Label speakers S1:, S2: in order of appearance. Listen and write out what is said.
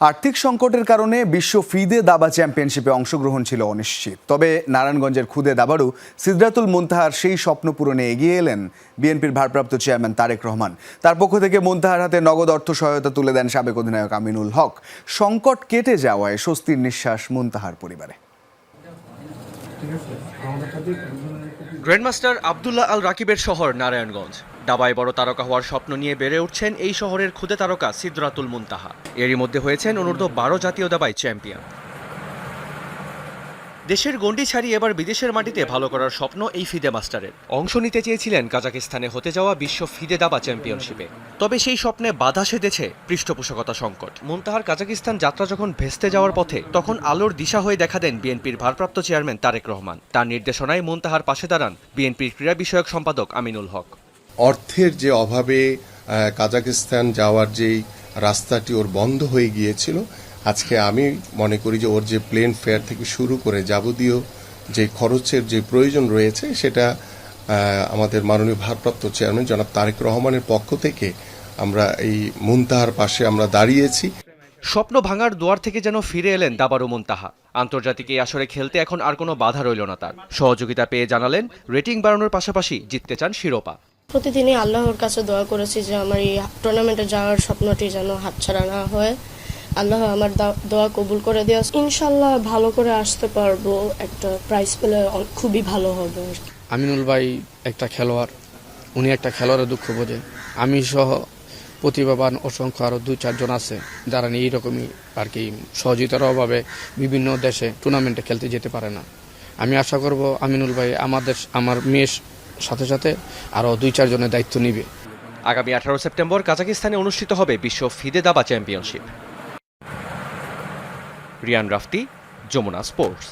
S1: আর্থিক সংকটের কারণে বিশ্ব ফিদে দাবা চ্যাম্পিয়নশিপে অংশগ্রহণ ছিল অনিশ্চিত। তবে নারায়ণগঞ্জের খুদে দাবারু সিদ্ধাতুল মুনতাহার সেই স্বপ্ন পূরণে এগিয়ে এলেন বিএনপির ভারপ্রাপ্ত চেয়ারম্যান তারেক রহমান। তার পক্ষ থেকে মুনতাহার হাতে নগদ অর্থ সহায়তা তুলে দেন সাবেক অধিনায়ক আমিনুল হক। সংকট কেটে যাওয়ায় স্বস্তির নিঃশ্বাস মুনতাহার পরিবারে।
S2: গ্র্যান্ডমাস্টার আবদুল্লাহ আল রাকিবের শহর নারায়ণগঞ্জ। দাবায় বড় তারকা হওয়ার স্বপ্ন নিয়ে বেড়ে উঠছেন এই শহরের খুদে তারকা সিদ্রাতুল মুনতাহা। এরই মধ্যে হয়েছেন অনূর্ধ্ব বারো জাতীয় দাবায় চ্যাম্পিয়ন। দেশের গণ্ডি ছাড়িয়ে এবার বিদেশের মাটিতে ভালো করার স্বপ্ন এই ফিদে মাস্টারের। অংশ নিতে চেয়েছিলেন কাজাকিস্তানে হতে যাওয়া বিশ্ব ফিদে দাবা চ্যাম্পিয়নশিপে। তবে সেই স্বপ্নে বাধা সেধেছে পৃষ্ঠপোষকতা সংকট। মুনতাহার কাজাকিস্তান যাত্রা যখন ভেস্তে যাওয়ার পথে, তখন আলোর দিশা হয়ে দেখা দেন বিএনপির ভারপ্রাপ্ত চেয়ারম্যান তারেক রহমান। তার নির্দেশনায় মুনতাহার পাশে দাঁড়ান বিএনপির ক্রীড়া বিষয়ক সম্পাদক আমিনুল হক।
S3: অর্থের যে অভাবে কাজাকিস্তান যাওয়ার যেই রাস্তাটি ওর বন্ধ হয়ে গিয়েছিল, আজকে আমি মনে করি যে ওর যে প্লেন ফেয়ার থেকে শুরু করে যাবতীয় যে খরচের যে প্রয়োজন রয়েছে, সেটা আমাদের মাননীয় ভারপ্রাপ্ত চেয়ারম্যান জনাব তারেক রহমানের পক্ষ থেকে আমরা এই মুনতাহার পাশে আমরা দাঁড়িয়েছি।
S2: স্বপ্ন ভাঙার দুয়ার থেকে যেন ফিরে এলেন দাবারু মুনতাহা। আন্তর্জাতিক এই আসরে খেলতে এখন আর কোনো বাধা রইল না তার। সহযোগিতা পেয়ে জানালেন, রেটিং বাড়ানোর পাশাপাশি জিততে চান শিরোপা।
S4: প্রতিদিনই আল্লাহর কাছে দোয়া করেছি যে আমার এই টুর্নামেন্টে যাওয়ার স্বপ্নটি যেন হাতছাড়া না হয়। আল্লাহ আমার দা- দোয়া কবুল করে দেওয়া ইনশাল্লাহ ভালো করে আসতে পারব। একটা প্রাইজ পেলে খুবই ভালো হবে
S5: আমিনুল ভাই একটা খেলোয়াড়। উনি একটা খেলোয়াড়ের দুঃখ বোঝে। আমি সহ প্রতিভাবান অসংখ্য আরও দুই চারজন আছে যারা নিয়ে এইরকমই আর কি সহযোগিতার অভাবে বিভিন্ন দেশে টুর্নামেন্টে খেলতে যেতে পারে না। আমি আশা করব আমিনুল ভাই আমাদের আমার মেয়ের সাথে সাথে আরও দুই চারজনের দায়িত্ব নিবে।
S2: আগামী আঠারো সেপ্টেম্বর কাজাকিস্তানে অনুষ্ঠিত হবে বিশ্ব ফিদে দাবা চ্যাম্পিয়নশিপ। রিয়ান রাফতি, যমুনা স্পোর্টস।